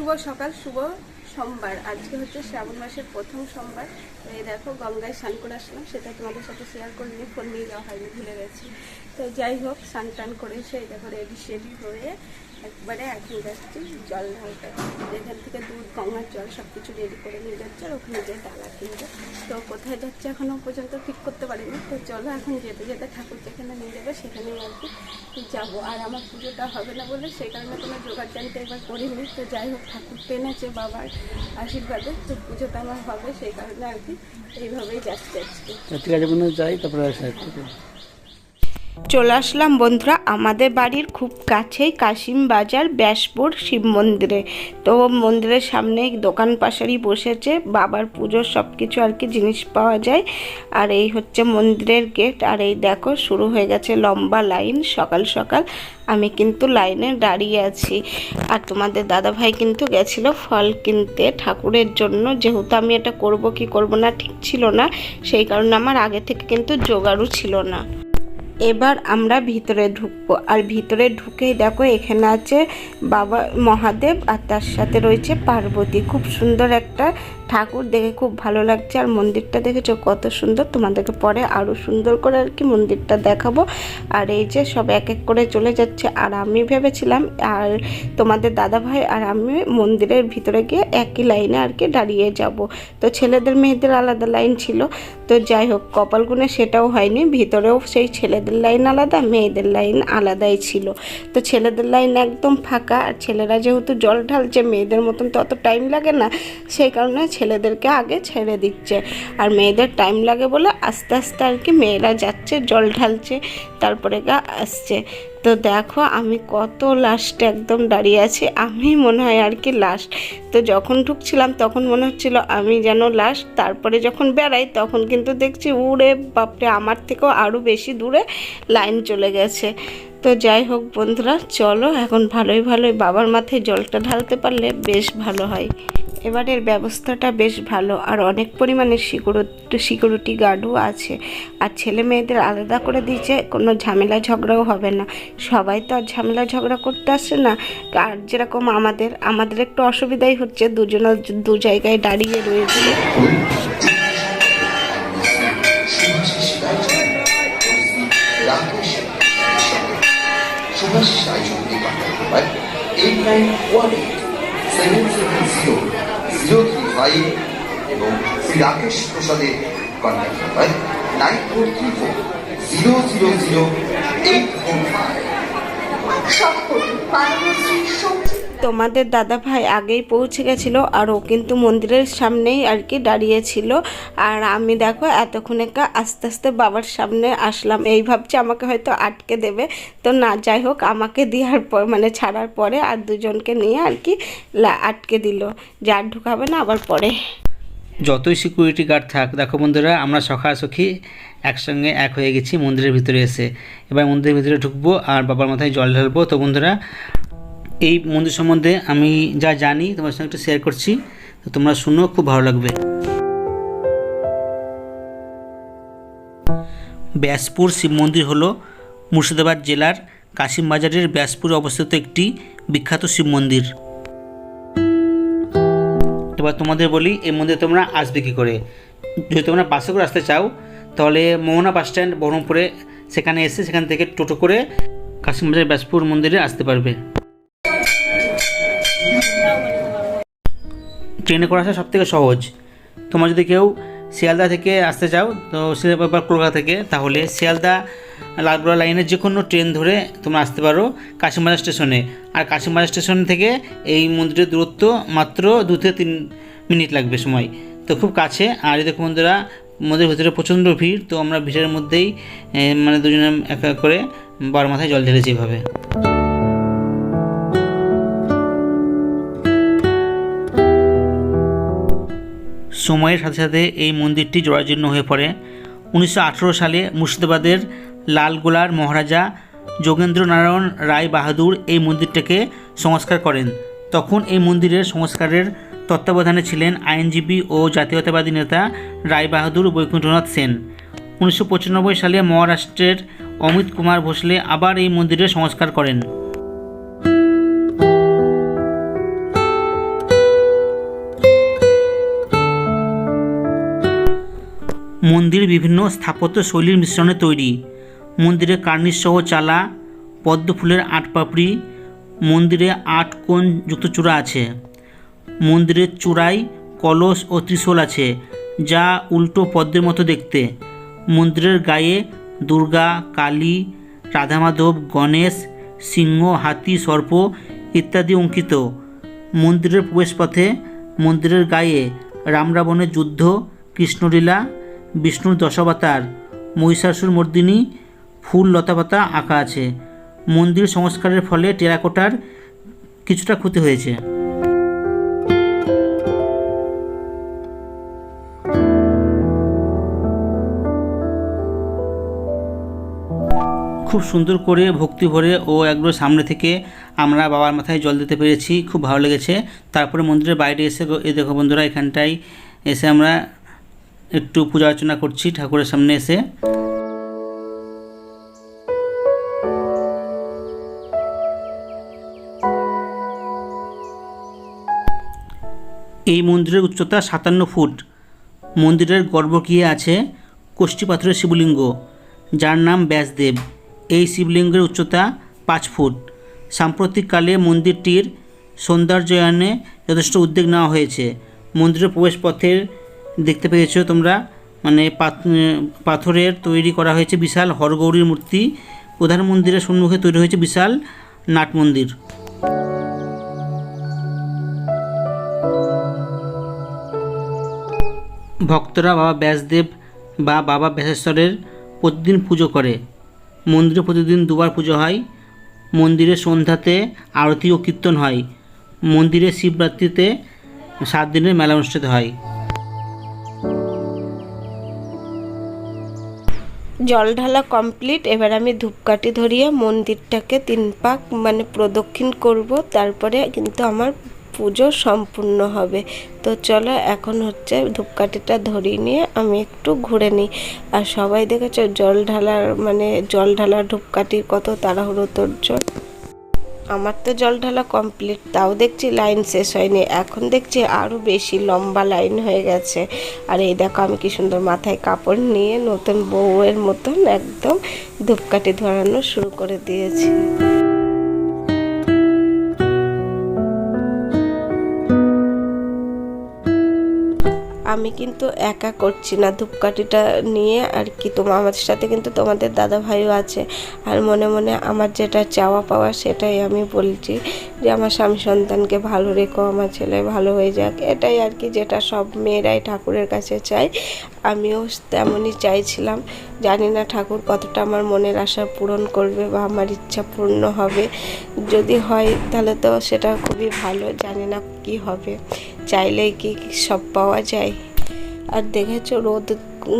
শুভ সকাল, শুভ সোমবার। আজকে হচ্ছে শ্রাবণ মাসের প্রথম সোমবার। এই দেখো, গঙ্গায় স্নান করে আসলাম। সেটা তোমাদের সাথে শেয়ার করিনি ফোন নিয়ে যাওয়া হয়নি, ভুলে গেছি। তো যাই হোক, স্নান টান করে এই দেখো রেডি শেডি হয়ে একবারে এখন যাচ্ছি জল ঢালতে। যেখান থেকে দুধ, গঙ্গার জল সব কিছু রেডি করে নিয়ে যাচ্ছে আর ওখানে যে ডালা কিনবে। তো কোথায় যাচ্ছে এখনও পর্যন্ত ঠিক করতে পারিনি। তো চলো এখন যেতে যেতে ঠাকুর যেখানে নিয়ে যাবে সেখানেই আর কি যাব। আর আমার পুজোটা হবে না বলে সেই কারণে কোনো জোগাড় জানতে এবার করিনি। তো যাই হোক, ঠাকুর পেনেছে বাবার আশীর্বাদে, তো পুজোটা আমার হবে সেই কারণে আর কি এইভাবেই যাচ্ছে আজকে। ঠিক আছে যাই, তারপরে চলে আসলাম বন্ধুরা, আমাদের বাড়ির খুব কাছেই কাশিম বাজার ব্যাসপুর শিব মন্দিরে। তো মন্দিরের সামনে দোকান পাশারি বসেছে, বাবার পুজোর সব কিছু আর কি জিনিস পাওয়া যায়। আর এই হচ্ছে মন্দিরের গেট, আর এই দেখো শুরু হয়ে গেছে লম্বা লাইন, সকাল সকাল আমি কিন্তু লাইনে দাঁড়িয়ে আছি। আর তোমাদের দাদা ভাই কিন্তু গেছিল ফল কিনতে ঠাকুরের জন্য, যেহেতু আমি এটা করব কি করব না ঠিক ছিল না, সেই কারণে আমার আগে থেকে কিন্তু জোগাড়ও ছিল না। এবার আমরা ভিতরে ঢুকবো। আর ভিতরে ঢুকেই দেখো এখানে আছে বাবা মহাদেব আর তার সাথে রয়েছে পার্বতী। খুব সুন্দর একটা ঠাকুর দেখে খুব ভালো লাগছে আর মন্দিরটা দেখেছ কত সুন্দর। তোমাদেরকে পরে আরও সুন্দর করে আর কি মন্দিরটা দেখাবো। আর এই যে সব এক এক করে চলে যাচ্ছে আর আমি ভেবেছিলাম আর তোমাদের দাদা ভাই আর আমি মন্দিরের ভিতরে গিয়ে একই লাইনে আর কি দাঁড়িয়ে যাব। তো ছেলেদের মেয়েদের আলাদা লাইন ছিল। তো যাই হোক, কপাল গুনে সেটাও হয়নি। ভিতরেও সেই ছেলেদের লাইন আলাদা, মেয়েদের লাইন আলাদাই ছিল। তো ছেলেদের লাইন একদম ফাঁকা। আর ছেলেরা যেহেতু জল ঢালছে, মেয়েদের মতন তত টাইম লাগে না। সেই কারণে ছেলেদেরকে আগে ছেড়ে দিচ্ছে। আর মেয়েদের টাইম লাগে বলে আস্তে আস্তে আর কি মেয়েরা যাচ্ছে, জল ঢালছে, তারপরে গা আসছে। তো দেখো আমি কত লাস্টে একদম দাঁড়িয়ে আছি, আমি মনে হয় আর কি লাস্ট তো যখন ঢুকছিলাম তখন মনে হচ্ছিল আমি যেন লাস্ট তারপরে যখন বেড়াই তখন কিন্তু দেখছি উড়ে বাপরে, আমার থেকেও আরও বেশি দূরে লাইন চলে গেছে। তো যাই হোক বন্ধুরা, চলো এখন ভালোই ভালোই বাবার মাথায় জলটা ঢালতে পারলে বেশ ভালো হয়। এবারের ব্যবস্থাটা বেশ ভালো আর অনেক পরিমাণে সিকিউরিটি সিকিউরিটি গার্ডও আছে। আর ছেলে মেয়েদের আলাদা করে দিয়েছে, কোনো ঝামেলা ঝগড়াও হবে না। সবাই তো আর ঝামেলা ঝগড়া করতে আসে না। আর যেরকম আমাদের আমাদের একটু অসুবিধাই হচ্ছে দুজনের দু জায়গায় দাঁড়িয়ে রয়েছে। সুভাষ থ্রি ফাইভ এবং শ্রী রাকেশ প্রসাদের contact number nine four three four zero zero zero eight four five তোমাদের দাদা ভাই আগেই পৌঁছে গেছিল আর ও কিন্তু মন্দিরের সামনেই আর কি দাঁড়িয়েছিল। আর আমি দেখো এতক্ষণে আস্তে আস্তে বাবার সামনে আসলাম। এই ভাবছি আমাকে হয়তো আটকে দেবে। তো না, যাই হোক, আমাকে দেওয়ার পর মানে ছাড়ার পরে আর দুজনকে নিয়ে আর কি আটকে দিল। যে আর ঢুকাবে না, আবার পরে। যতই সিকিউরিটি গার্ড থাক, দেখো বন্ধুরা, আমরা সখা সখী একসঙ্গে এক হয়ে গেছি মন্দিরের ভিতরে এসে। এবার মন্দিরের ভিতরে ঢুকবো আর বাবার মাথায় জল ঢালবো। তো বন্ধুরা এই মন্দির সম্বন্ধে আমি যা জানি তোমার সঙ্গে একটু শেয়ার করছি তোমরা শুনো খুব ভালো লাগবে। ব্যাসপুর শিব মন্দির হলো মুর্শিদাবাদ জেলার কাশিমবাজারের ব্যাসপুরে অবস্থিত একটি বিখ্যাত শিব মন্দির। এবার তোমাদের বলি, এই মন্দিরে তোমরা আসবে কী করে? যদি তোমরা বাসে করে আসতে চাও, তাহলে মোহনা বাস স্ট্যান্ড, বহরমপুরে সেখানে এসে সেখান থেকে টোটো করে কাশিমবাজার ব্যাসপুর মন্দিরে আসতে পারবে। ট্রেনে করে আসা সবথেকে সহজ। তোমরা যদি কেউ শিয়ালদা থেকে আসতে চাও, তো বা কলকাতা থেকে, তাহলে শিয়ালদা, লালগোলা লাইনের যে কোনো ট্রেন ধরে তোমরা আসতে পারো কাশিমবাজার স্টেশনে। আর কাশিমবাজার স্টেশন থেকে এই মন্দিরের দূরত্ব মাত্র দু থেকে তিন মিনিট লাগবে সময়। তো খুব কাছে, আর দেখো বন্ধুরা, মন্দিরের ভিতরে প্রচণ্ড ভিড়, তো আমরা ভিড়ের মধ্যেই মানে দুজনে এক এক করে বার মাথায় জল ঢেলেছি এভাবে। সময়ের সাথে সাথে এই মন্দিরটি জরাজীর্ণ হয়ে পড়ে। উনিশশো আঠেরো সালে মুর্শিদাবাদের লালগোলার মহারাজা যোগেন্দ্র নারায়ণ রায় বাহাদুর এই মন্দিরটাকে সংস্কার করেন। তখন এই মন্দিরের সংস্কারের তত্ত্বাবধানে ছিলেন আইনজীবী ও জাতীয়তাবাদী নেতা রায় বাহাদুর বৈকুণ্ঠনাথ সেন। উনিশশো পঁচানব্বই সালে মহারাষ্ট্রের অমিত কুমার ভোসলে আবার এই মন্দিরের সংস্কার করেন। মন্দির বিভিন্ন স্থাপত্য শৈলীর মিশ্রণে তৈরি। মন্দিরে কার্নিশ সহ চালা, পদ্ম ফুলের আট পাপড়ি, মন্দিরে আট কোণ যুক্ত চূড়া আছে। মন্দিরের চূড়ায় কলস ও ত্রিশূল আছে, যা উল্টো পদ্মের মতো দেখতে। মন্দিরের গায়ে দুর্গা, কালী, রাধামাধব, গণেশ, সিংহ, হাতি, সর্প ইত্যাদি অঙ্কিত। মন্দিরের প্রবেশপথে মন্দিরের গায়ে রামরাবণের যুদ্ধ, কৃষ্ণলীলা বিষ্ণুর দশাবতার, মহিষাসুর মর্দিনী, ফুল লতাপাতা আঁকা আছে। মন্দির সংস্কারের ফলে টেরাকোটার কিছুটা ক্ষতি হয়েছে। খুব সুন্দর করে ভক্তি ভরে ও একবার সামনে থেকে আমরা বাবার মাথায় জল দিতে পেরেছি। খুব ভালো লেগেছে। তারপরে মন্দিরের বাইরে এসে এ দেখো বন্ধুরা, এখানটায় এসে আমরা একটু পূজা অর্চনা করছি ঠাকুরের সামনে এসে। এই মন্দিরের উচ্চতা সাতান্ন ফুট। মন্দিরের গর্ভগৃহে আছে? কোষ্ঠী পাথরের শিবলিঙ্গ। যার নাম ব্যাসদেব। এই শিবলিঙ্গের উচ্চতা পাঁচ ফুট। সাম্প্রতিককালে মন্দিরটির সৌন্দর্যায়নে যথেষ্ট উদ্যোগ নেওয়া হয়েছে। মন্দিরের প্রবেশপথের দেখতে পেয়েছ তোমরা। মানে পাথরের তৈরি করা হয়েছে বিশাল হরগৌরীর মূর্তি। প্রধান মন্দিরের সম্মুখে তৈরি হয়েছে বিশাল নাট মন্দির। ভক্তরা বাবা ব্যাসদেব বা বাবা ব্যাসেশ্বরের প্রতিদিন পুজো করে। মন্দিরে প্রতিদিন দুবার পুজো হয়। মন্দিরে সন্ধ্যাতে আরতি ও কীর্তন হয়। মন্দিরে শিবরাত্রিতে সাত দিনের মেলা অনুষ্ঠিত হয়। জল ঢালা কমপ্লিট এবার আমি ধূপকাঠি ধরিয়ে মন্দিরটাকে তিন পাক মানে প্রদক্ষিণ করব, তারপরে কিন্তু আমার পুজো সম্পূর্ণ হবে। তো চলো, এখন হচ্ছে ধূপকাঠিটা ধরিয়ে নিয়ে আমি একটু ঘুরে নিই। আর সবাই দেখেছ জল ঢালার মানে জল ঢালার ধূপকাঠি কত তাড়াহুড়ো তোর জল আমার তো জল ঢালা কমপ্লিট তাও দেখছি লাইন শেষ হয়নি। এখন দেখছি আরও বেশি লম্বা লাইন হয়ে গেছে। আর এই দেখো আমি কি সুন্দর মাথায় কাপড় নিয়ে নতুন বউয়ের মতন একদম ধূপকাঠি ধরানো শুরু করে দিয়েছি। আমি কিন্তু একা করছি না। ধূপকাঠিটা নিয়ে আর কি তোমার আমাদের সাথে কিন্তু তোমাদের দাদা ভাইও আছে। আর মনে মনে আমার যেটা চাওয়া পাওয়া সেটাই আমি বলছি যে আমার স্বামী সন্তানকে ভালো রেখো, আমার ছেলে ভালো হয়ে যাক। এটাই আর কি যেটা সব মেয়েরাই ঠাকুরের কাছে চায়। আমিও তেমনই চাইছিলাম। জানি না ঠাকুর কতটা আমার মনের আশা পূরণ করবে বা আমার ইচ্ছা পূর্ণ হবে। যদি হয় তাহলে তো সেটা খুবই ভালো, জানি না কি হবে। চাইলেই কি সব পাওয়া যায়? আর দেখেছ, রোদ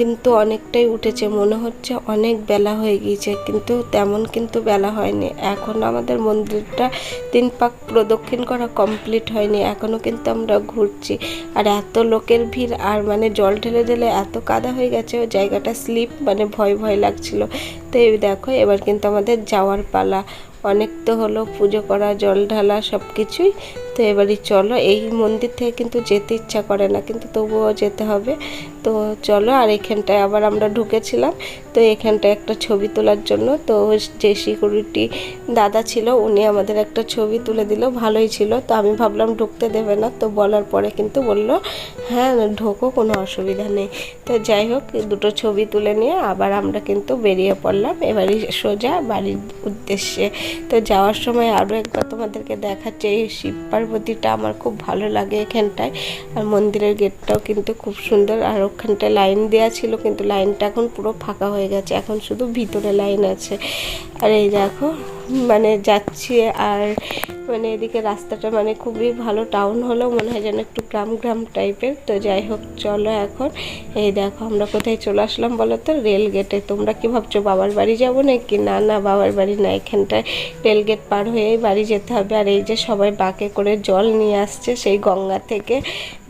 কিন্তু অনেকটাই উঠেছে, মনে হচ্ছে অনেক বেলা হয়ে গিয়েছে, কিন্তু তেমন কিন্তু বেলা হয়নি। এখন আমাদের মন্দিরটা তিন পাক প্রদক্ষিণ করা কমপ্লিট হয়নি এখনও কিন্তু আমরা ঘুরছি। আর এত লোকের ভিড়, আর মানে জল ঢেলে ঢেলে এত কাদা হয়ে গেছে জায়গাটা স্লিপ মানে ভয় ভয় লাগছিল। তো এই দেখো, এবার কিন্তু আমাদের যাওয়ার পালা। অনেক তো হলো, পুজো করা, জল ঢালা সব কিছুই তো এবারই চলো, এই মন্দির থেকে কিন্তু যেতে ইচ্ছা করে না, কিন্তু তবুও যেতে হবে। তো চলো, আর এখানটায় আবার আমরা ঢুকেছিলাম। তো এখানটায় একটা ছবি তোলার জন্য, তো যে সিকিউরিটি দাদা ছিল, উনি আমাদের একটা ছবি তুলে দিল, ভালোই ছিল। তো আমি ভাবলাম ঢুকতে দেবে না, তো বলার পরে কিন্তু বলল হ্যাঁ ঢোকো, কোনো অসুবিধা নেই। তো যাই হোক, দুটো ছবি তুলে নিয়ে আবার আমরা কিন্তু বেরিয়ে পড়লাম। এবারই সোজা বাড়ির উদ্দেশ্যে। তো যাওয়ার সময় আরও একবার তোমাদেরকে দেখাচ্ছে, এই শিব পার্বতীটা আমার খুব ভালো লাগে এখানটায়। আর মন্দিরের গেটটাও কিন্তু খুব সুন্দর, আর ওখানটায় লাইন দেওয়া ছিল, কিন্তু লাইনটা এখন পুরো ফাঁকা হয়ে গেছে, এখন শুধু ভিতরে লাইন আছে। আর এই দেখো মানে যাচ্ছি, আর মানে এদিকে রাস্তাটা মানে খুবই ভালো টাউন হলেও মনে হয় যেন একটু গ্রাম গ্রাম টাইপের তো যাই হোক, চলো এখন। এই দেখো, আমরা কোথায় চলে আসলাম বলো তো? রেল গেটে তোমরা কি ভাবছ বাবার বাড়ি যাব নাকি? না না, বাবার বাড়ি না। এখানটায় রেল গেট পার হয়েই বাড়ি যেতে হবে। আর এই যে সবাই বাঁকে করে জল নিয়ে আসছে সেই গঙ্গা থেকে।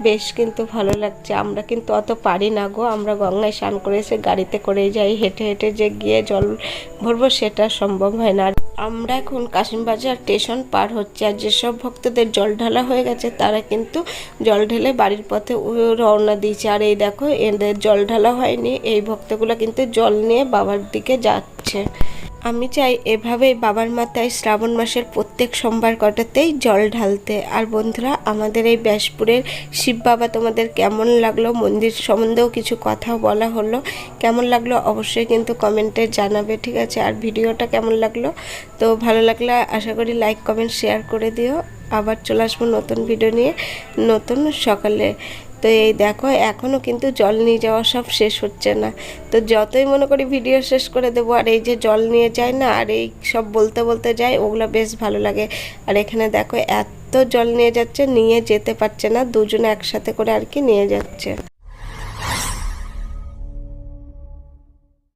বেশ কিন্তু ভালো লাগছে। আমরা কিন্তু অত পারি না গো। আমরা গঙ্গায় স্নান করে এসে গাড়িতে করেই যাই। হেঁটে হেঁটে যে গিয়ে জল ভরবো সেটা সম্ভব হয় না। আর আমরা এখন কাশিমবাজার স্টেশন পার হচ্ছে আর যেসব ভক্তদের জল ঢালা হয়ে গেছে, তারা কিন্তু জল ঢেলে বাড়ির পথে রওনা দিয়েছে। আর এই দেখো, এদের জল ঢালা হয়নি, এই ভক্তগুলো কিন্তু জল নিয়ে বাবার দিকে যাচ্ছে। আমি চাই এভাবেই বাবার মাথায় শ্রাবণ মাসের প্রত্যেক সোমবার কটাতেই জল ঢালতে। আর বন্ধুরা, আমাদের এই ব্যাসপুরের শিব বাবা তোমাদের কেমন লাগল মন্দির সম্বন্ধেও কিছু কথা বলা হলো। কেমন লাগল অবশ্যই কিন্তু কমেন্টে জানাবে, ঠিক আছে? আর ভিডিওটা কেমন লাগল? তো ভালো লাগলে আশা করি লাইক কমেন্ট শেয়ার করে দিও। আবার চলে আসব নতুন ভিডিও নিয়ে, নতুন সকালে। তো এই দেখো এখনও কিন্তু জল নিয়ে যাওয়া সব শেষ হচ্ছে না। তো যতই মনে করি ভিডিও শেষ করে দেবো, আর এই যে জল নিয়ে যায় না, আর এই সব বলতে বলতে যায়, ওগুলো বেশ ভালো লাগে। আর এখানে দেখো, এত জল নিয়ে যাচ্ছে, নিয়ে যেতে পারছে না, দুজনে একসাথে করে আর কি নিয়ে যাচ্ছে।